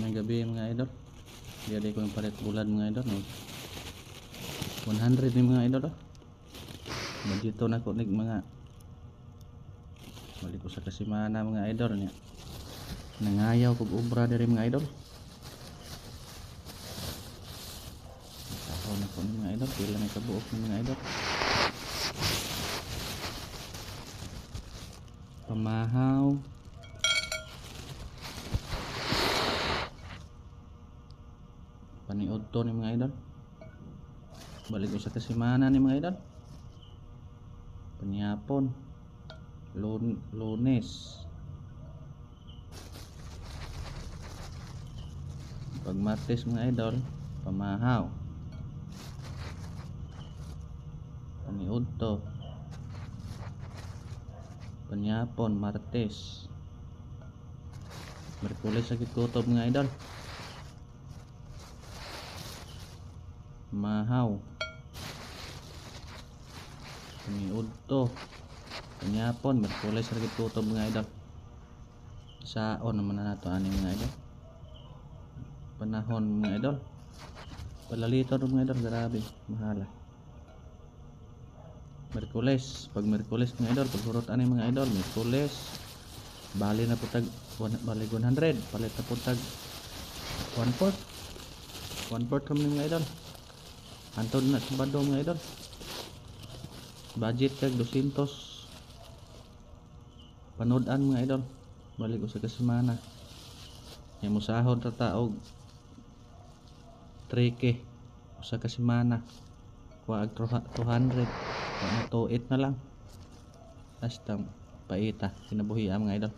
May gabi mga idol. Dili ko yung palit bulan mga idol. No? 100 ni mga idol. Oh. Madito na ko mga balik ko sa kasimana mga idol niya. Nangayaw kog obra diri mga idol. Tahaw na ko ni mga idol. Pila na kabuok ni mga idol. Pamahaw. Paniod to ni mga idol. Balik ko sa kasimana ni mga idol. Panyapon. Lun lunes. Pag martes mga idol, pamahaw. Paniod to. Panyapon, martes. Merkulis sa kutob mga idol. Mahaw. Paniod to. Panyapon, Merkulis sa kutob mga idol. Saon naman na nato ani mga idol. Panahon mga idol. Palalito mga idol, grabe, mahala. Merkules, pag Merkules mga idol, pagsurot ani mga idol, Merkules. Bali na putag bali 100, palit na putag 1 fourth. 1 fourth kami mga idol. Antod na sa bado mga idol. Budget kag 200. Panood-an mga idol. Balik ko sa kasemana. Yang musahod ta taog 3k sa kasemana. Kuha ag 200. Kuha na 28 na lang. Basta paita kinabuhi mga idol.